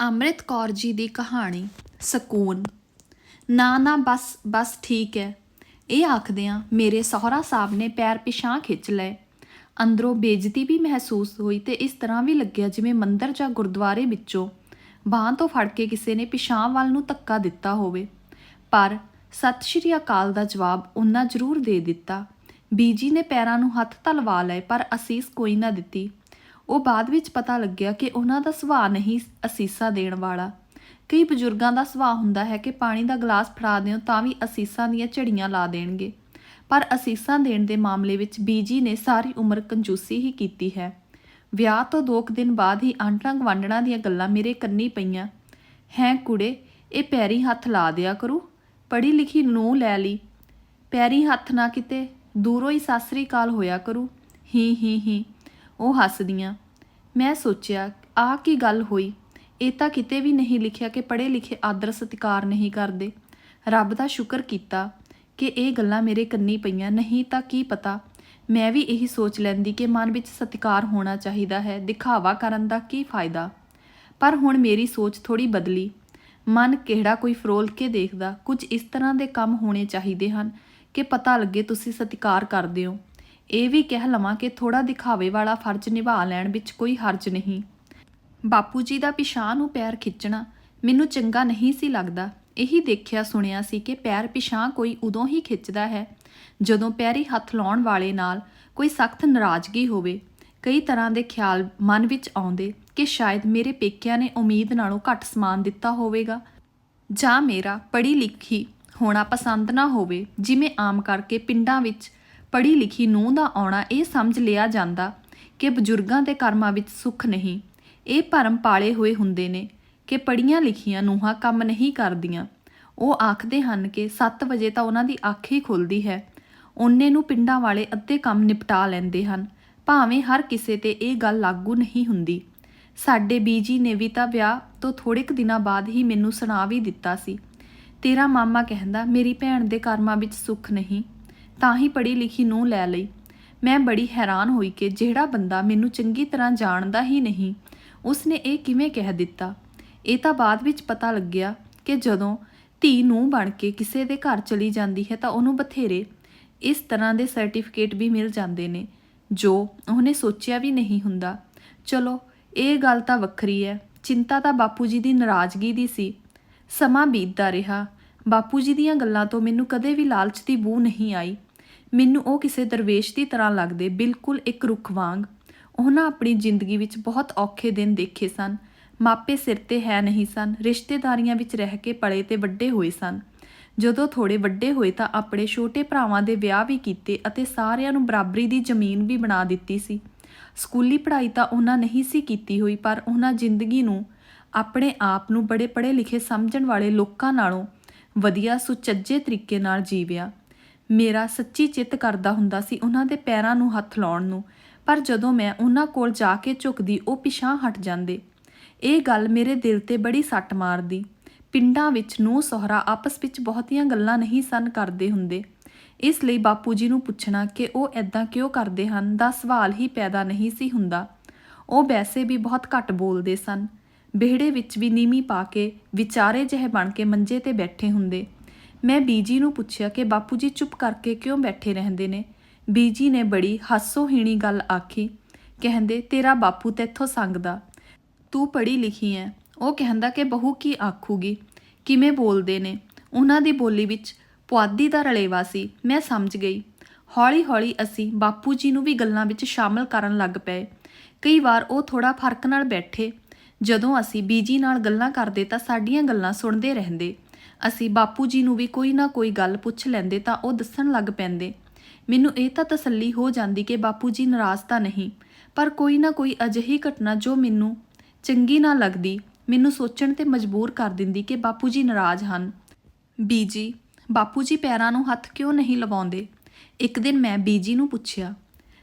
ਅੰਮ੍ਰਿਤ ਕੌਰ ਜੀ ਦੀ ਕਹਾਣੀ, ਸਕੂਨ। ਨਾ ਨਾ, ਬਸ ਬਸ ਠੀਕ ਹੈ ਇਹ ਆਖਦਿਆਂ ਮੇਰੇ ਸਹੁਰਾ ਸਾਹਿਬ ਨੇ ਪੈਰ ਪਿਛਾਂ ਖਿੱਚ ਲਏ। ਅੰਦਰੋਂ ਬੇਇੱਜ਼ਤੀ ਵੀ ਮਹਿਸੂਸ ਹੋਈ ਤੇ ਇਸ ਤਰ੍ਹਾਂ ਵੀ ਲੱਗਿਆ ਜਿਵੇਂ ਮੰਦਰ ਜਾਂ ਗੁਰਦੁਆਰੇ ਵਿੱਚੋਂ ਬਾਂਹ ਤੋਂ ਫੜ ਕੇ ਕਿਸੇ ਨੇ ਪਿਛਾਂ ਵੱਲ ਨੂੰ ਧੱਕਾ ਦਿੱਤਾ ਹੋਵੇ। ਪਰ ਸਤਿ ਸ਼੍ਰੀ ਅਕਾਲ ਦਾ ਜਵਾਬ ਉਹਨਾਂ ਜ਼ਰੂਰ ਦੇ ਦਿੱਤਾ। ਬੀਜੀ ਨੇ ਪੈਰਾਂ ਨੂੰ ਹੱਥ ਤਾਂ ਲਏ, ਪਰ ਅਸੀਸ ਕੋਈ ਨਾ ਦਿੱਤੀ। ਉਹ ਬਾਅਦ ਵਿੱਚ ਪਤਾ ਲੱਗਿਆ ਕਿ ਉਹਨਾਂ ਦਾ ਸੁਭਾਅ ਨਹੀਂ ਅਸੀਸਾਂ ਦੇਣ ਵਾਲਾ। ਕਈ ਬਜ਼ੁਰਗਾਂ ਦਾ ਸੁਭਾਅ ਹੁੰਦਾ ਹੈ ਕਿ ਪਾਣੀ ਦਾ ਗਲਾਸ ਫੜਾ ਦਿਓ ਤਾਂ ਵੀ ਅਸੀਸਾਂ ਦੀਆਂ ਝੜੀਆਂ ਲਾ ਦੇਣਗੇ। ਪਰ ਅਸੀਸਾਂ ਦੇਣ ਦੇ ਮਾਮਲੇ ਵਿੱਚ ਬੀਜੀ ਨੇ ਸਾਰੀ ਉਮਰ ਕੰਜੂਸੀ ਹੀ ਕੀਤੀ ਹੈ। ਵਿਆਹ ਤੋਂ ਦੋ ਕੁ ਦਿਨ ਬਾਅਦ ਹੀ ਆਂਟਾਂ ਗਵਾਂਡਣਾ ਦੀਆਂ ਗੱਲਾਂ ਮੇਰੇ ਕੰਨੀ ਪਈਆਂ। ਹੈ ਕੁੜੇ, ਇਹ ਪੈਰੀ ਹੱਥ ਲਾ ਦਿਆ ਕਰੂ। ਪੜ੍ਹੀ ਲਿਖੀ ਨੂੰ ਲੈ ਲਈ। ਪੈਰੀ ਹੱਥ ਨਾ ਕਿਤੇ, ਦੂਰੋਂ ਹੀ ਸਾਸਰੀ ਕਾਲ ਹੋਇਆ ਕਰੂ। ਹੀ ਹੀ ਹੀ। ਉਹ ਹੱਸਦੀਆਂ। ਮੈਂ ਸੋਚਿਆ, ਆਹ ਕੀ ਗੱਲ ਹੋਈ? ਇਹ ਤਾਂ ਕਿਤੇ ਵੀ ਨਹੀਂ ਲਿਖਿਆ ਕਿ ਪੜ੍ਹੇ ਲਿਖੇ ਆਦਰ ਸਤਿਕਾਰ ਨਹੀਂ ਕਰਦੇ। ਰੱਬ ਦਾ ਸ਼ੁਕਰ ਕੀਤਾ ਕਿ ਇਹ ਗੱਲਾਂ ਮੇਰੇ ਕੰਨੀ ਪਈਆਂ, ਨਹੀਂ ਤਾਂ ਕੀ ਪਤਾ? ਮੈਂ ਵੀ ਇਹੀ ਸੋਚ ਲੈਂਦੀ ਕਿ ਮਨ ਵਿੱਚ ਸਤਿਕਾਰ ਹੋਣਾ ਚਾਹੀਦਾ ਹੈ, ਦਿਖਾਵਾ ਕਰਨ ਦਾ ਕੀ ਫਾਇਦਾ? ਪਰ ਹੁਣ ਮੇਰੀ ਸੋਚ ਥੋੜੀ ਬਦਲੀ। ਮਨ ਕਿਹੜਾ ਕੋਈ ਫਰੋਲ ਕੇ ਦੇਖਦਾ? ਕੁਝ ਇਸ ਤਰ੍ਹਾਂ ਦੇ ਕੰਮ ਹੋਣੇ ਚਾਹੀਦੇ ਹਨ ਕਿ ਪਤਾ ਲੱਗੇ ਤੁਸੀਂ ਸਤਿਕਾਰ ਕਰਦੇ ਹੋ। ਇਹ ਵੀ ਕਹਿ ਲਵਾਂ ਕਿ ਥੋੜਾ ਦਿਖਾਵੇ ਵਾਲਾ ਫਰਜ਼ ਨਿਭਾ ਲੈਣ ਵਿੱਚ ਕੋਈ ਹਰਜ ਨਹੀਂ। ਬਾਪੂ ਜੀ ਦਾ ਪਿਛਾਂ ਨੂੰ ਪੈਰ ਖਿੱਚਣਾ ਮੈਨੂੰ ਚੰਗਾ ਨਹੀਂ ਸੀ ਲੱਗਦਾ। ਇਹੀ ਦੇਖਿਆ ਸੁਣਿਆ ਸੀ ਕਿ ਪੈਰ ਪਿਛਾਂ ਕੋਈ ਉਦੋਂ ਹੀ ਖਿੱਚਦਾ ਹੈ, ਜਦੋਂ ਪੈਰੀ ਹੱਥ ਲਾਉਣ ਵਾਲੇ ਨਾਲ ਕੋਈ ਸਖਤ ਨਾਰਾਜ਼ਗੀ ਹੋਵੇ। ਕਈ ਤਰ੍ਹਾਂ ਦੇ ਖਿਆਲ ਮਨ ਵਿੱਚ ਆਉਂਦੇ ਕਿ ਸ਼ਾਇਦ ਮੇਰੇ ਪੇਕਿਆਂ ਨੇ ਉਮੀਦ ਨਾਲੋਂ ਘੱਟ ਸਮਾਨ ਦਿੱਤਾ ਹੋਵੇਗਾ। ਜਾਂ ਮੇਰਾ ਪੜ੍ਹੀ ਲਿਖੀ ਹੋਣਾ ਪਸੰਦ ਨਾ ਹੋਵੇ, ਜਿਵੇਂ ਆਮ ਕਰਕੇ ਪਿੰਡਾਂ ਵਿੱਚ ਪੜ੍ਹੀ ਲਿਖੀ ਨੂੰਹ ਦਾ ਆਉਣਾ ਇਹ ਸਮਝ ਲਿਆ ਜਾਂਦਾ ਕਿ ਬਜ਼ੁਰਗਾਂ ਦੇ ਕਰਮਾਂ ਵਿੱਚ ਸੁੱਖ ਨਹੀਂ। ਇਹ ਭਰਮ ਪਾਲੇ ਹੋਏ ਹੁੰਦੇ ਨੇ ਕਿ ਪੜੀਆਂ ਲਿਖੀਆਂ ਨੂੰਹਾਂ ਕੰਮ ਨਹੀਂ ਕਰਦੀਆਂ। ਉਹ ਆਖਦੇ ਹਨ ਕਿ 7 ਵਜੇ ਤਾਂ ਉਹਨਾਂ ਦੀ ਅੱਖ ਹੀ ਖੁੱਲਦੀ ਹੈ। ਉਹਨੇ ਨੂੰ ਪਿੰਡਾਂ ਵਾਲੇ ਅੱਧੇ ਕੰਮ ਨਿਪਟਾ ਲੈਂਦੇ ਹਨ। ਭਾਵੇਂ ਹਰ ਕਿਸੇ ਤੇ ਇਹ ਗੱਲ ਲਾਗੂ ਨਹੀਂ ਹੁੰਦੀ। ਸਾਡੇ ਬੀਜੀ ਨੇ ਵੀ ਤਾਂ ਵਿਆਹ ਤੋਂ ਥੋੜੇ ਕੁ ਦਿਨਾਂ ਬਾਅਦ ਹੀ ਮੈਨੂੰ ਸੁਣਾ ਵੀ ਦਿੱਤਾ ਸੀ। ਤੇਰਾ ਮਾਮਾ ਕਹਿੰਦਾ, ਮੇਰੀ ਭੈਣ ਦੇ ਕਰਮਾਂ ਵਿੱਚ ਸੁੱਖ ਨਹੀਂ। ਤਾਂ ਹੀ ਪੜ੍ਹੀ ਲਿਖੀ ਨੂੰ ਲੈ ਲਈ। ਮੈਂ ਬੜੀ ਹੈਰਾਨ ਹੋਈ ਕਿ ਜਿਹੜਾ ਬੰਦਾ ਮੈਨੂੰ ਚੰਗੀ ਤਰ੍ਹਾਂ ਜਾਣਦਾ ਹੀ ਨਹੀਂ, ਉਸਨੇ ਇਹ ਕਿਵੇਂ ਕਹਿ ਦਿੱਤਾ? ਇਹ ਤਾਂ ਬਾਅਦ ਵਿੱਚ ਪਤਾ ਲੱਗਿਆ ਕਿ ਜਦੋਂ ਧੀ ਨੂੰ ਬਣ ਕੇ ਕਿਸੇ ਦੇ ਘਰ ਚਲੀ ਜਾਂਦੀ ਹੈ ਤਾਂ ਉਹਨੂੰ ਬਥੇਰੇ ਇਸ ਤਰ੍ਹਾਂ ਦੇ ਸਰਟੀਫਿਕੇਟ ਵੀ ਮਿਲ ਜਾਂਦੇ ਨੇ, ਜੋ ਉਹਨੇ ਸੋਚਿਆ ਵੀ ਨਹੀਂ ਹੁੰਦਾ। ਚਲੋ, ਇਹ ਗੱਲ ਤਾਂ ਵੱਖਰੀ ਹੈ। ਚਿੰਤਾ ਤਾਂ ਬਾਪੂ ਜੀ ਦੀ ਨਾਰਾਜ਼ਗੀ ਦੀ ਸੀ। ਸਮਾਂ ਬੀਤਦਾ ਰਿਹਾ। ਬਾਪੂ ਜੀ ਦੀਆਂ ਗੱਲਾਂ ਤੋਂ ਮੈਨੂੰ ਕਦੇ ਵੀ ਲਾਲਚ ਦੀ ਬੂ ਨਹੀਂ ਆਈ। ਮੈਨੂੰ ਉਹ ਕਿਸੇ ਦਰਵੇਸ਼ ਦੀ ਤਰ੍ਹਾਂ ਲੱਗਦੇ ਬਿਲਕੁਲ ਇੱਕ ਰੁੱਖ ਵਾਂਗ। ਉਹਨਾਂ ਆਪਣੀ ਜ਼ਿੰਦਗੀ ਵਿੱਚ ਬਹੁਤ ਔਖੇ ਦਿਨ ਦੇਖੇ ਸਨ। ਮਾਪੇ ਸਿਰ ਤੇ ਹੈ ਨਹੀਂ ਸਨ, ਰਿਸ਼ਤੇਦਾਰੀਆਂ ਵਿੱਚ ਰਹਿ ਕੇ ਪਲੇ ਤੇ ਵੱਡੇ ਹੋਏ ਸਨ। ਜਦੋਂ ਥੋੜੇ ਵੱਡੇ ਹੋਏ ਤਾਂ ਆਪਣੇ ਛੋਟੇ ਭਰਾਵਾਂ ਦੇ ਵਿਆਹ ਵੀ ਕੀਤੇ ਅਤੇ ਸਾਰਿਆਂ ਨੂੰ ਬਰਾਬਰੀ ਦੀ ਜ਼ਮੀਨ ਵੀ ਬਣਾ ਦਿੱਤੀ ਸੀ। ਸਕੂਲੀ ਪੜ੍ਹਾਈ ਤਾਂ ਉਹਨਾਂ ਨਹੀਂ ਸੀ ਕੀਤੀ ਹੋਈ, ਪਰ ਉਹਨਾਂ ਜ਼ਿੰਦਗੀ ਨੂੰ ਆਪਣੇ ਆਪ ਨੂੰ ਬੜੇ ਪੜ੍ਹੇ ਲਿਖੇ ਸਮਝਣ ਵਾਲੇ ਲੋਕਾਂ ਨਾਲੋਂ ਵਧੀਆ, ਸੁਚੱਜੇ ਤਰੀਕੇ ਨਾਲ ਜੀਵਿਆ। ਮੇਰਾ ਸੱਚੀ ਚਿੱਤ ਕਰਦਾ ਹੁੰਦਾ ਸੀ ਉਹਨਾਂ ਦੇ ਪੈਰਾਂ ਨੂੰ ਹੱਥ ਲਾਉਣ ਨੂੰ, ਪਰ ਜਦੋਂ ਮੈਂ ਉਹਨਾਂ ਕੋਲ ਜਾ ਕੇ ਝੁਕਦੀ, ਉਹ ਪਿਛਾਂ ਹਟ ਜਾਂਦੇ। ਇਹ ਗੱਲ ਮੇਰੇ ਦਿਲ ਤੇ ਬੜੀ ਸੱਟ ਮਾਰਦੀ। ਪਿੰਡਾਂ ਵਿੱਚ ਨੂੰ ਸਹਰਾ ਆਪਸ ਵਿੱਚ ਬਹੁਤੀਆਂ ਗੱਲਾਂ ਨਹੀਂ ਸਨ ਕਰਦੇ ਹੁੰਦੇ। ਇਸ ਲਈ ਬਾਪੂ ਜੀ ਨੂੰ ਪੁੱਛਣਾ ਕਿ ਉਹ ਐਦਾਂ ਕਿਉਂ ਕਰਦੇ ਹਨ, ਦਾ ਸਵਾਲ ਹੀ ਪੈਦਾ ਨਹੀਂ ਸੀ ਹੁੰਦਾ। ਉਹ ਵੈਸੇ ਵੀ ਬਹੁਤ ਘੱਟ ਬੋਲਦੇ ਸਨ। ਵਿਹੜੇ ਵਿੱਚ ਵੀ ਨੀਮੀ ਪਾ ਕੇ ਵਿਚਾਰੇ ਜਿਹੇ ਬਣ ਕੇ ਮੰਜੇ ਤੇ ਬੈਠੇ ਹੁੰਦੇ। ਮੈਂ ਬੀਜੀ ਨੂੰ ਪੁੱਛਿਆ ਕਿ ਬਾਪੂ ਜੀ ਚੁੱਪ ਕਰਕੇ ਕਿਉਂ ਬੈਠੇ ਰਹਿੰਦੇ ਨੇ? ਬੀਜੀ ਨੇ ਬੜੀ ਹਾਸੋਹੀਣੀ ਗੱਲ ਆਖੀ। ਕਹਿੰਦੇ, ਤੇਰਾ ਬਾਪੂ ਤੇਥੋਂ ਸੰਗਦਾ। ਤੂੰ ਪੜ੍ਹੀ ਲਿਖੀ ਐ। ਉਹ ਕਹਿੰਦਾ ਕਿ ਬਹੂ ਕੀ ਆਖੂਗੀ? ਕਿਵੇਂ ਬੋਲਦੇ ਨੇ? ਉਹਨਾਂ ਦੀ ਬੋਲੀ ਵਿੱਚ ਪੁਆਧੀ ਦਾ ਰਲੇਵਾ ਸੀ। ਮੈਂ ਸਮਝ ਗਈ। ਹੌਲੀ-ਹੌਲੀ ਅਸੀਂ ਬਾਪੂ ਜੀ ਨੂੰ ਵੀ ਗੱਲਾਂ ਵਿੱਚ ਸ਼ਾਮਲ ਕਰਨ ਲੱਗ ਪਏ। ਕਈ ਵਾਰ ਉਹ ਥੋੜਾ ਫ਼ਰਕ ਨਾਲ ਬੈਠੇ। ਜਦੋਂ ਅਸੀਂ ਬੀਜੀ ਨਾਲ ਗੱਲਾਂ ਕਰਦੇ ਤਾਂ ਸਾਡੀਆਂ ਗੱਲਾਂ ਸੁਣਦੇ ਰਹਿੰਦੇ। ਅਸੀਂ ਬਾਪੂ ਜੀ ਨੂੰ ਵੀ ਕੋਈ ਨਾ ਕੋਈ ਗੱਲ ਪੁੱਛ ਲੈਂਦੇ ਤਾਂ ਉਹ ਦੱਸਣ ਲੱਗ ਪੈਂਦੇ। ਮੈਨੂੰ ਇਹ ਤਾਂ ਤਸੱਲੀ ਹੋ ਜਾਂਦੀ ਕਿ ਬਾਪੂ ਜੀ ਨਾਰਾਜ਼ ਤਾਂ ਨਹੀਂ, ਪਰ ਕੋਈ ਨਾ ਕੋਈ ਅਜਿਹੀ ਘਟਨਾ ਜੋ ਮੈਨੂੰ ਚੰਗੀ ਨਾ ਲੱਗਦੀ, ਮੈਨੂੰ ਸੋਚਣ ਤੇ ਮਜਬੂਰ ਕਰ ਦਿੰਦੀ ਕਿ ਬਾਪੂ ਜੀ ਨਾਰਾਜ਼ ਹਨ। ਬੀਜੀ ਬਾਪੂ ਜੀ ਪੈਰਾਂ ਨੂੰ ਹੱਥ ਕਿਉਂ ਨਹੀਂ ਲਵਾਉਂਦੇ? ਇੱਕ ਦਿਨ ਮੈਂ ਬੀਜੀ ਨੂੰ ਪੁੱਛਿਆ,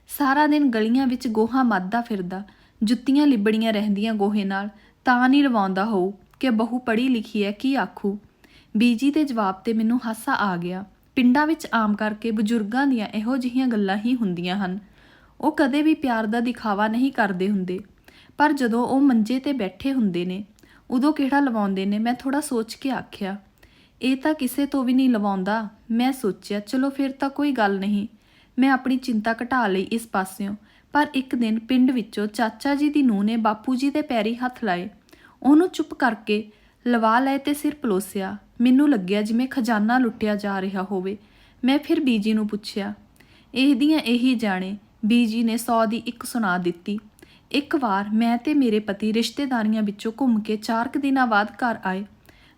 ਸਾਰਾ ਦਿਨ ਗਲੀਆਂ ਵਿੱਚ ਗੋਹਾ ਮੱਧਦਾ ਫਿਰਦਾ ਜੁੱਤੀਆਂ ਲਿਬੜੀਆਂ ਰਹਿੰਦੀਆਂ ਗੋਹੇ ਨਾਲ, ਤਾਂ ਨਹੀਂ ਲਵਾਉਂਦਾ ਹੋਊ ਕਿ ਬਹੂ ਪੜ੍ਹੀ ਲਿਖੀ ਹੈ ਕੀ ਆਖੂ। ਬੀਜੀ ਦੇ ਜਵਾਬ ਤੇ ਮੈਨੂੰ ਹਾਸਾ ਆ ਗਿਆ। ਪਿੰਡਾਂ ਵਿੱਚ ਆਮ ਕਰਕੇ ਬਜ਼ੁਰਗਾਂ ਦੀਆਂ ਇਹੋ ਜਿਹੀਆਂ ਗੱਲਾਂ ਹੀ ਹੁੰਦੀਆਂ ਹਨ। ਉਹ ਕਦੇ ਵੀ ਪਿਆਰ ਦਾ ਦਿਖਾਵਾ ਨਹੀਂ ਕਰਦੇ ਹੁੰਦੇ, ਪਰ ਜਦੋਂ ਉਹ ਮੰਜੇ ਤੇ ਬੈਠੇ ਹੁੰਦੇ ਨੇ, ਉਦੋਂ ਕਿਹੜਾ ਲਵਾਉਂਦੇ ਨੇ ਮੈਂ ਥੋੜਾ ਸੋਚ ਕੇ ਆਖਿਆ। ਇਹ ਤਾਂ ਕਿਸੇ ਤੋਂ ਵੀ ਨਹੀਂ ਲਵਾਉਂਦਾ, ਮੈਂ ਸੋਚਿਆ, ਚਲੋ ਫਿਰ ਤਾਂ ਕੋਈ ਗੱਲ ਨਹੀਂ। ਮੈਂ ਆਪਣੀ ਚਿੰਤਾ ਘਟਾ ਲਈ ਇਸ ਪਾਸਿਓਂ। ਪਰ ਇੱਕ ਦਿਨ ਪਿੰਡ ਵਿੱਚੋਂ ਚਾਚਾ ਜੀ ਦੀ ਨੂੰਹ ਨੇ ਬਾਪੂ ਜੀ ਦੇ ਪੈਰੀ ਹੱਥ ਲਾਏ। ਉਹਨੂੰ ਚੁੱਪ ਕਰਕੇ ਲਵਾ ਲਏ ਤੇ ਸਿਰ ਪਲੋਸਿਆ। ਮੈਨੂੰ ਲੱਗਿਆ ਜਿਵੇਂ ਖਜ਼ਾਨਾ ਲੁੱਟਿਆ ਜਾ ਰਿਹਾ ਹੋਵੇ। ਮੈਂ ਫਿਰ ਬੀਜੀ ਨੂੰ ਪੁੱਛਿਆ ਇਹਦੀਆਂ ਇਹੀ ਜਾਣੇ ਬੀਜੀ ਨੇ 100 ਦੀ ਇੱਕ ਸੁਣਾ ਦਿੱਤੀ। ਇੱਕ ਵਾਰ ਮੈਂ ਤੇ ਮੇਰੇ ਪਤੀ ਰਿਸ਼ਤੇਦਾਰੀਆਂ ਵਿੱਚੋਂ ਘੁੰਮ ਕੇ 4 ਕੁ ਦਿਨਾਂ ਬਾਅਦ ਘਰ ਆਏ।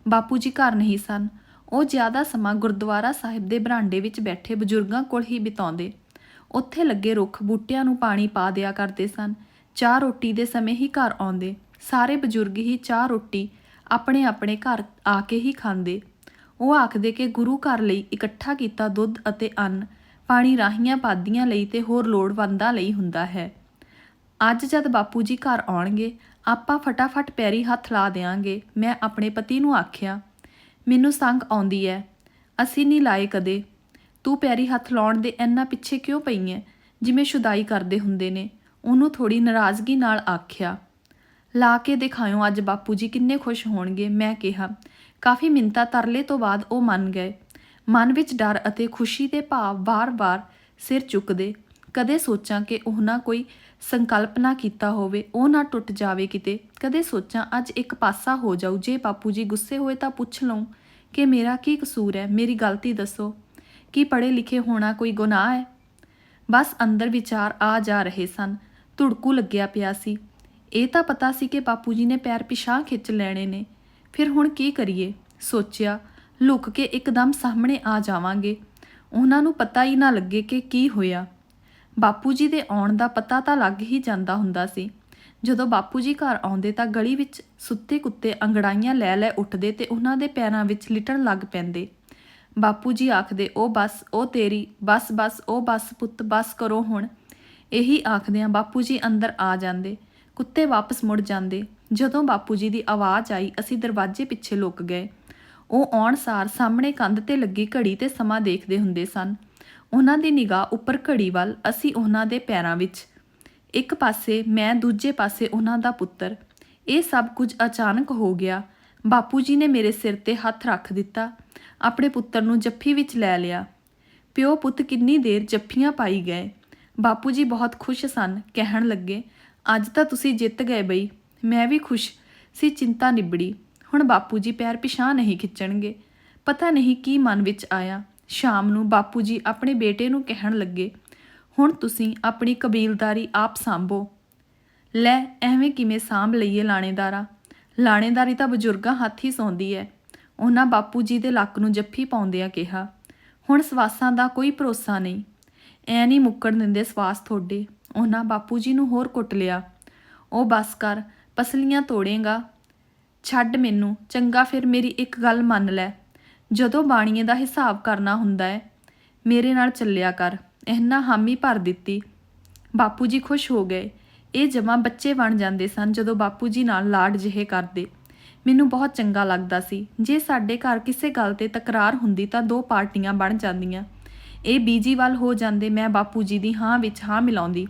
ਬਾਪੂ ਜੀ ਘਰ ਨਹੀਂ ਸਨ। ਉਹ ਜ਼ਿਆਦਾ ਸਮਾਂ ਗੁਰਦੁਆਰਾ ਸਾਹਿਬ ਦੇ ਬਰਾਂਡੇ ਵਿੱਚ ਬੈਠੇ ਬਜ਼ੁਰਗਾਂ ਕੋਲ ਹੀ ਬਿਤਾਉਂਦੇ। ਉੱਥੇ ਲੱਗੇ ਰੁੱਖ ਬੂਟਿਆਂ ਨੂੰ ਪਾਣੀ ਪਾ ਦਿਆ ਕਰਦੇ ਸਨ। ਚਾਹ ਰੋਟੀ ਦੇ ਸਮੇਂ ਹੀ ਘਰ ਆਉਂਦੇ। ਸਾਰੇ ਬਜ਼ੁਰਗ ਹੀ ਚਾਹ ਰੋਟੀ ਆਪਣੇ ਆਪਣੇ ਘਰ ਆ ਕੇ ਹੀ ਖਾਂਦੇ। ਉਹ ਆਖਦੇ ਕਿ ਗੁਰੂ ਘਰ ਲਈ ਇਕੱਠਾ ਕੀਤਾ ਦੁੱਧ ਅਤੇ ਅੰਨ ਪਾਣੀ ਰਾਹੀਆਂ ਪਾਦੀਆਂ ਲਈ ਤੇ ਹੋਰ ਲੋੜਵੰਦਾਂ ਲਈ ਹੁੰਦਾ ਹੈ। ਅੱਜ ਜਦ ਬਾਪੂ ਜੀ ਘਰ ਆਉਣਗੇ, ਆਪਾਂ ਫਟਾਫਟ ਪੈਰੀ ਹੱਥ ਲਾ ਦੇਾਂਗੇ ਮੈਂ ਆਪਣੇ ਪਤੀ ਨੂੰ ਆਖਿਆ, ਮੈਨੂੰ ਸੰਗ ਆਉਂਦੀ ਐ, ਅਸੀਂ ਨਹੀਂ ਲਾਏ ਕਦੇ। ਤੂੰ ਪੈਰੀ ਹੱਥ ਲਾਉਣ ਦੇ ਇੰਨਾ ਪਿੱਛੇ ਕਿਉਂ ਪਈ ਐ? ਜਿਵੇਂ ਸ਼ੁਦਾਈ ਕਰਦੇ ਹੁੰਦੇ ਨੇ। ਉਹਨੂੰ ਥੋੜੀ ਨਾਰਾਜ਼ਗੀ ਨਾਲ ਆਖਿਆ। ਲਾ ਕੇ ਦਿਖਾਇਓ ਅੱਜ ਬਾਪੂ ਜੀ ਕਿੰਨੇ ਖੁਸ਼ ਹੋਣਗੇ, ਮੈਂ ਕਿਹਾ। ਕਾਫੀ ਮਿੰਤਾ ਤਰਲੇ ਤੋਂ ਬਾਅਦ ਉਹ ਮੰਨ ਗਏ। ਮਨ ਵਿੱਚ ਡਰ ਅਤੇ ਖੁਸ਼ੀ ਦੇ ਭਾਵ ਵਾਰ-ਵਾਰ ਸਿਰ ਚੁੱਕਦੇ। ਕਦੇ ਸੋਚਾਂ ਕਿ ਉਹ ਨਾ ਕੋਈ ਸੰਕਲਪ ਨਾ ਕੀਤਾ ਹੋਵੇ, ਉਹ ਨਾ ਟੁੱਟ ਜਾਵੇ ਕਿਤੇ। ਕਦੇ ਸੋਚਾਂ ਅੱਜ ਇੱਕ ਪਾਸਾ ਹੋ ਜਾਊ। ਜੇ ਬਾਪੂ ਜੀ ਗੁੱਸੇ ਹੋਏ ਤਾਂ ਪੁੱਛ ਲਵਾਂ ਕਿ ਮੇਰਾ ਕੀ ਕਸੂਰ ਹੈ ਮੇਰੀ ਗਲਤੀ ਦੱਸੋ। ਕੀ ਪੜ੍ਹੇ ਲਿਖੇ ਹੋਣਾ ਕੋਈ ਗੁਨਾਹ ਹੈ? ਬਸ ਅੰਦਰ ਵਿਚਾਰ ਆ ਜਾ ਰਹੇ ਸਨ। ਧੁੜਕੂ ਲੱਗਿਆ ਪਿਆ ਸੀ। ਇਹ ਤਾਂ ਪਤਾ ਸੀ ਕਿ ਬਾਪੂ ਜੀ ਨੇ ਪੈਰ ਪਿਛਾਂ ਖਿੱਚ ਲੈਣੇ ਨੇ। ਫਿਰ ਹੁਣ ਕੀ ਕਰੀਏ? ਸੋਚਿਆ, ਲੁਕ ਕੇ ਇੱਕਦਮ ਸਾਹਮਣੇ ਆ ਜਾਵਾਂਗੇ। ਉਹਨਾਂ ਨੂੰ ਪਤਾ ਹੀ ਨਾ ਲੱਗੇ ਕਿ ਕੀ ਹੋਇਆ। ਬਾਪੂ ਜੀ ਦੇ ਆਉਣ ਦਾ ਪਤਾ ਤਾਂ ਲੱਗ ਹੀ ਜਾਂਦਾ ਹੁੰਦਾ ਸੀ। ਜਦੋਂ ਬਾਪੂ ਜੀ ਘਰ ਆਉਂਦੇ ਤਾਂ ਗਲੀ ਵਿੱਚ ਸੁੱਤੇ ਕੁੱਤੇ ਅੰਗੜਾਈਆਂ ਲੈ ਲੈ ਉੱਠਦੇ ਤੇ ਉਹਨਾਂ ਦੇ ਪੈਰਾਂ ਵਿੱਚ ਲਿਟਣ ਲੱਗ ਪੈਂਦੇ। ਬਾਪੂ ਜੀ ਆਖਦੇ ਉਹ ਬਸ ਉਹ ਤੇਰੀ, ਬਸ ਬਸ ਉਹ ਬਸ ਪੁੱਤ, ਬਸ ਕਰੋ ਹੁਣ। ਇਹੀ ਆਖਦਿਆਂ ਬਾਪੂ ਜੀ ਅੰਦਰ ਆ ਜਾਂਦੇ। ਕੁੱਤੇ ਵਾਪਸ ਮੁੜ ਜਾਂਦੇ। ਜਦੋਂ ਬਾਪੂ ਜੀ ਦੀ ਆਵਾਜ਼ ਆਈ, ਅਸੀਂ ਦਰਵਾਜ਼ੇ ਪਿੱਛੇ ਲੁਕ ਗਏ। ਉਹ ਆਉਣ ਸਾਰ ਸਾਹਮਣੇ ਕੰਧ ਤੇ ਲੱਗੀ ਘੜੀ ਤੇ ਸਮਾਂ ਦੇਖਦੇ ਹੁੰਦੇ ਸਨ। ਉਹਨਾਂ ਦੀ ਨਿਗਾਹ ਉੱਪਰ ਘੜੀ ਵੱਲ, ਅਸੀਂ ਉਹਨਾਂ ਦੇ ਪੈਰਾਂ ਵਿੱਚ। ਇੱਕ ਪਾਸੇ ਮੈਂ, ਦੂਜੇ ਪਾਸੇ ਉਹਨਾਂ ਦਾ ਪੁੱਤਰ। ਇਹ ਸਭ ਕੁਝ ਅਚਾਨਕ ਹੋ ਗਿਆ। ਬਾਪੂ ਜੀ ਨੇ ਮੇਰੇ ਸਿਰ ਤੇ ਹੱਥ ਰੱਖ ਦਿੱਤਾ, ਆਪਣੇ ਪੁੱਤਰ ਨੂੰ ਜੱਫੀ ਵਿੱਚ ਲੈ ਲਿਆ। ਪਿਓ ਪੁੱਤ ਕਿੰਨੀ ਦੇਰ ਜੱਫੀਆਂ ਪਾਈ ਗਏ। ਬਾਪੂ ਜੀ ਬਹੁਤ ਖੁਸ਼ ਸਨ, ਕਹਿਣ ਲੱਗੇ, ਅੱਜ ਤਾਂ ਤੁਸੀਂ ਜਿੱਤ ਗਏ ਬਈ, ਮੈਂ ਵੀ ਖੁਸ਼ ਸੀ, ਚਿੰਤਾ ਨਿਬੜੀ। ਹੁਣ ਬਾਪੂ ਜੀ ਪੈਰ ਪਿਛਾਂ ਨਹੀਂ ਖਿੱਚਣਗੇ। ਪਤਾ ਨਹੀਂ ਕੀ ਮਨ ਵਿੱਚ ਆਇਆ। ਸ਼ਾਮ ਨੂੰ ਬਾਪੂ ਜੀ ਆਪਣੇ ਬੇਟੇ ਨੂੰ ਕਹਿਣ ਲੱਗੇ, ਹੁਣ ਤੁਸੀਂ ਆਪਣੀ ਕਬੀਲਦਾਰੀ ਆਪ ਸੰਭੋ। ਲੈ, ਐਵੇਂ ਕਿਵੇਂ ਸਾਂਭ ਲਈਏ ਲਾਣੇਦਾਰਾ? ਲਾਣੇਦਾਰੀ ਤਾਂ ਬਜ਼ੁਰਗਾਂ ਹੱਥ ਹੀ ਸੌਂਦੀ ਐ। ਉਹਨਾਂ ਬਾਪੂ ਜੀ ਦੇ ਲੱਕ ਨੂੰ ਜੱਫੀ ਪਾਉਂਦਿਆਂ ਕਿਹਾ, ਹੁਣ ਸਵਾਸਾਂ ਦਾ ਕੋਈ ਭਰੋਸਾ ਨਹੀਂ। ਐ ਨਹੀਂ ਮੁੱਕਣ ਦਿੰਦੇ ਸਵਾਸ ਤੁਹਾਡੇ ਉਹਨਾਂ ਬਾਪੂ ਜੀ ਨੂੰ ਹੋਰ ਕੁੱਟ ਲਿਆ। ਉਹ ਬਸ ਕਰ, ਪਸਲੀਆਂ ਤੋੜੇਗਾ। ਛੱਡ ਮੈਨੂੰ, ਚੰਗਾ ਫਿਰ ਮੇਰੀ ਇੱਕ ਗੱਲ ਮੰਨ ਲੈ। ਜਦੋਂ ਬਾਣੀਏ ਦਾ ਹਿਸਾਬ ਕਰਨਾ ਹੁੰਦਾ ਹੈ ਮੇਰੇ ਨਾਲ ਚੱਲਿਆ ਕਰ। ਇਹਨਾਂ ਹਾਮੀ ਭਰ ਦਿੱਤੀ। ਬਾਪੂ ਜੀ ਖੁਸ਼ ਹੋ ਗਏ। ਇਹ ਜਮਾਂ ਬੱਚੇ ਬਣ ਜਾਂਦੇ ਸਨ ਜਦੋਂ ਬਾਪੂ ਜੀ ਨਾਲ ਲਾਡ ਜਿਹੇ ਕਰਦੇ। ਮੈਨੂੰ ਬਹੁਤ ਚੰਗਾ ਲੱਗਦਾ ਸੀ। ਜੇ ਸਾਡੇ ਘਰ ਕਿਸੇ ਗੱਲ ਤੇ ਤਕਰਾਰ ਹੁੰਦੀ ਤਾਂ ਦੋ ਪਾਰਟੀਆਂ ਬਣ ਜਾਂਦੀਆਂ। ਇਹ ਬੀਜੀ ਵੱਲ ਹੋ ਜਾਂਦੇ ਮੈਂ ਬਾਪੂ ਜੀ ਦੀ ਹਾਂ ਵਿੱਚ ਹਾਂ ਮਿਲਾਉਂਦੀ।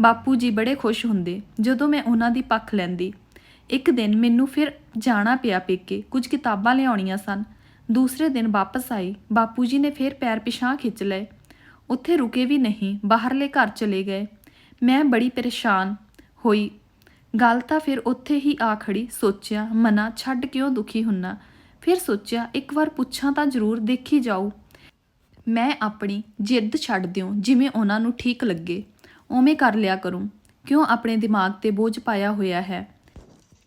ਬਾਪੂ ਜੀ ਬੜੇ ਖੁਸ਼ ਹੁੰਦੇ ਜਦੋਂ ਮੈਂ ਉਹਨਾਂ ਦੀ ਪੱਖ ਲੈਂਦੀ। ਇੱਕ ਦਿਨ ਮੈਨੂੰ ਫਿਰ ਜਾਣਾ ਪਿਆ ਪੇਕੇ। ਕੁਝ ਕਿਤਾਬਾਂ ਲਿਆਉਣੀਆਂ ਸਨ। ਦੂਸਰੇ ਦਿਨ ਵਾਪਸ ਆਈ। ਬਾਪੂ ਜੀ ਨੇ ਫਿਰ ਪੈਰ ਪਿਛਾਂ ਖਿੱਚ ਲਏ। ਉੱਥੇ ਰੁਕੇ ਵੀ ਨਹੀਂ। ਬਾਹਰਲੇ ਘਰ ਚਲੇ ਗਏ। ਮੈਂ ਬੜੀ ਪਰੇਸ਼ਾਨ ਹੋਈ। ਗੱਲ ਤਾਂ ਫਿਰ ਉੱਥੇ ਹੀ ਆ ਖੜੀ, ਸੋਚਿਆ, ਮਨਾ, ਛੱਡ ਕਿਉਂ ਦੁਖੀ ਹੁੰਨਾ? ਫਿਰ ਸੋਚਿਆ, ਇੱਕ ਵਾਰ ਪੁੱਛਾਂ ਤਾਂ ਜ਼ਰੂਰ ਦੇਖੀ ਜਾਊ। ਮੈਂ ਆਪਣੀ ਜਿੱਦ ਛੱਡ ਦਿਓ ਜਿਵੇਂ ਉਹਨਾਂ ਨੂੰ ਠੀਕ ਲੱਗੇ। ਉਵੇਂ ਕਰ ਲਿਆ ਕਰੂੰ। ਕਿਉਂ ਆਪਣੇ ਦਿਮਾਗ ਤੇ ਬੋਝ ਪਾਇਆ ਹੋਇਆ ਹੈ?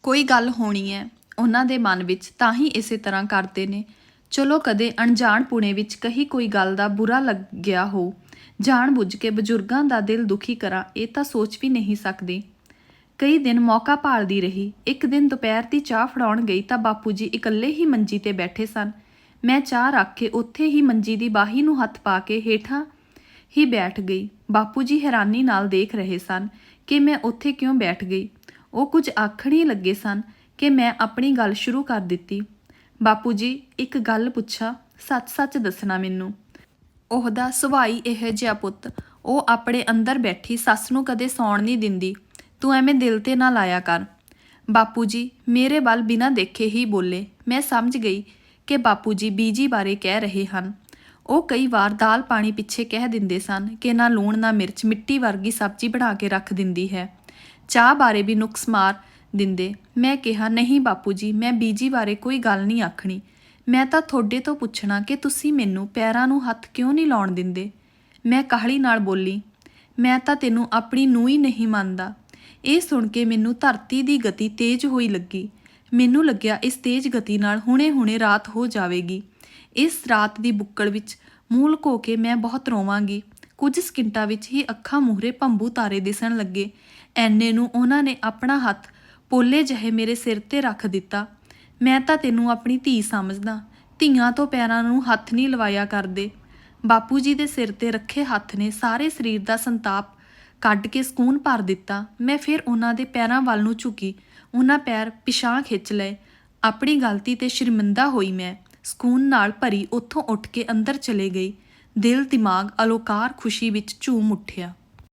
ਕੋਈ ਗੱਲ ਹੋਣੀ ਹੈ ਉਹਨਾਂ ਦੇ ਮਨ ਵਿੱਚ ਤਾਂ ਹੀ ਇਸੇ ਤਰ੍ਹਾਂ ਕਰਦੇ ਨੇ। ਚਲੋ ਕਦੇ ਅਣਜਾਣ ਪੁਣੇ ਵਿੱਚ ਕਹੀ ਕੋਈ ਗੱਲ ਦਾ ਬੁਰਾ ਲੱਗ ਗਿਆ ਹੋ ਜਾਣ ਬੁੱਝ ਕੇ ਬਜ਼ੁਰਗਾਂ ਦਾ ਦਿਲ ਦੁਖੀ ਕਰਾਂ, ਇਹ ਤਾਂ ਸੋਚ ਵੀ ਨਹੀਂ ਸਕਦੀ। ਕਈ ਦਿਨ ਮੌਕਾ ਭਾਲਦੀ ਰਹੀ, ਇੱਕ ਦਿਨ ਦੁਪਹਿਰ ਦੀ ਚਾਹ ਫੜਾਉਣ ਗਈ ਤਾਂ ਬਾਪੂ ਜੀ ਇਕੱਲੇ ਹੀ ਮੰਜੀ ਤੇ ਬੈਠੇ ਸਨ। ਮੈਂ ਚਾਹ ਰੱਖ ਕੇ ਉੱਥੇ ਹੀ ਮੰਜੀ ਦੀ ਬਾਹੀ ਨੂੰ ਹੱਥ ਪਾ ਕੇ ਹੇਠਾਂ ਹੀ ਬੈਠ ਗਈ। ਬਾਪੂ ਜੀ ਹੈਰਾਨੀ ਨਾਲ ਦੇਖ ਰਹੇ ਸਨ ਕਿ ਮੈਂ ਉੱਥੇ ਕਿਉਂ ਬੈਠ ਗਈ। ਉਹ ਕੁਝ ਆਖਣ ਹੀ ਲੱਗੇ ਸਨ ਕਿ ਮੈਂ ਆਪਣੀ ਗੱਲ ਸ਼ੁਰੂ ਕਰ ਦਿੱਤੀ। ਬਾਪੂ ਜੀ, ਇੱਕ ਗੱਲ ਪੁੱਛਾਂ, ਸੱਚ-ਸੱਚ ਦੱਸਣਾ ਮੈਨੂੰ। ਉਹਦਾ ਸੁਭਾਈ ਇਹ ਜਿਹਾ ਪੁੱਤ। ਉਹ ਆਪਣੇ ਅੰਦਰ ਬੈਠੀ ਸੱਸ ਨੂੰ ਕਦੇ ਸੌਣ ਨਹੀਂ ਦਿੰਦੀ। ਤੂੰ ਐਵੇਂ ਦਿਲ ਤੇ ਨਾ ਲਾਇਆ ਕਰ। ਬਾਪੂ ਜੀ, ਮੇਰੇ ਵੱਲ ਬਿਨਾਂ ਦੇਖੇ ਹੀ ਬੋਲੇ। ਮੈਂ ਸਮਝ ਗਈ ਕਿ ਬਾਪੂ ਜੀ ਬੀਜੀ ਬਾਰੇ ਕਹਿ ਰਹੇ ਹਨ। ਉਹ ਕਈ ਵਾਰ ਦਾਲ ਪਾਣੀ ਪਿੱਛੇ ਕਹਿ ਦਿੰਦੇ ਸਨ ਕਿ ਨਾ ਲੂਣ, ਨਾ ਮਿਰਚ, ਮਿੱਟੀ ਵਰਗੀ ਸਬਜ਼ੀ ਬਣਾ ਕੇ ਰੱਖ ਦਿੰਦੀ ਹੈ। ਚਾਹ ਬਾਰੇ ਵੀ ਨੁਕਸ ਮਾਰ ਦਿੰਦੇ। ਮੈਂ ਕਿਹਾ, ਨਹੀਂ ਬਾਪੂ ਜੀ, ਮੈਂ ਬੀਜੀ ਬਾਰੇ ਕੋਈ ਗੱਲ ਨਹੀਂ ਆਖਣੀ। ਮੈਂ ਤਾਂ ਤੁਹਾਡੇ ਤੋਂ ਪੁੱਛਣਾ ਕਿ ਤੁਸੀਂ ਮੈਨੂੰ ਪੈਰਾਂ ਨੂੰ ਹੱਥ ਕਿਉਂ ਨਹੀਂ ਲਾਉਣ ਦਿੰਦੇ? ਮੈਂ ਕਾਹਲੀ ਨਾਲ ਬੋਲੀ, ਮੈਂ ਤਾਂ ਤੈਨੂੰ ਆਪਣੀ ਨੂੰ ਹੀ ਨਹੀਂ ਮੰਨਦਾ। ਇਹ ਸੁਣ ਕੇ ਮੈਨੂੰ ਧਰਤੀ ਦੀ ਗਤੀ ਤੇਜ਼ ਹੋਈ ਲੱਗੀ। ਮੈਨੂੰ ਲੱਗਿਆ ਇਸ ਤੇਜ਼ ਗਤੀ ਨਾਲ ਹੁਣੇ-ਹੁਣੇ ਰਾਤ ਹੋ ਜਾਵੇਗੀ। ਇਸ ਰਾਤ ਦੀ ਬੁੱਕਲ ਵਿੱਚ ਮੂਲ ਲੁਕੋ ਕੇ ਮੈਂ ਬਹੁਤ ਰੋਵਾਂਗੀ। ਕੁਝ ਸਕਿੰਟਾਂ ਵਿੱਚ ਹੀ ਅੱਖਾਂ ਮੂਹਰੇ ਭੰਬੂ ਤਾਰੇ ਦਿਸਣ ਲੱਗੇ। ਐਨੇ ਨੂੰ ਉਹਨਾਂ ਨੇ ਆਪਣਾ ਹੱਥ ਪੋਲੇ ਜਿਹੇ ਮੇਰੇ ਸਿਰ ਤੇ ਰੱਖ ਦਿੱਤਾ। ਮੈਂ ਤਾਂ ਤੈਨੂੰ ਆਪਣੀ ਧੀ ਸਮਝਦਾ। ਧੀਆਂ ਤੋਂ ਪੈਰਾਂ ਨੂੰ ਹੱਥ ਨਹੀਂ ਲਵਾਇਆ ਕਰਦੇ। ਬਾਪੂ ਜੀ ਦੇ ਸਿਰ ਤੇ ਰੱਖੇ ਹੱਥ ਨੇ ਸਾਰੇ ਸਰੀਰ ਦਾ ਸੰਤਾਪ ਕੱਢ ਕੇ ਸਕੂਨ ਭਰ ਦਿੱਤਾ। ਮੈਂ ਫਿਰ ਉਹਨਾਂ ਦੇ ਪੈਰਾਂ ਵੱਲ ਨੂੰ ਝੁਕੀ। ਉਹਨਾਂ ਪੈਰ ਪਿਛਾਂ ਖਿੱਚ ਲਏ। ਆਪਣੀ ਗਲਤੀ ਤੇ ਸ਼ਰਮਿੰਦਾ ਹੋਈ ਮੈਂ। ਸਕੂਨ ਨਾਲ ਭਰੀ ਉੱਥੋਂ ਉੱਠ ਕੇ ਅੰਦਰ ਚਲੇ ਗਈ। ਦਿਲ ਦਿਮਾਗ ਅਲੋਕਾਰ ਖੁਸ਼ੀ ਵਿੱਚ ਝੂਮ ਉੱਠਿਆ।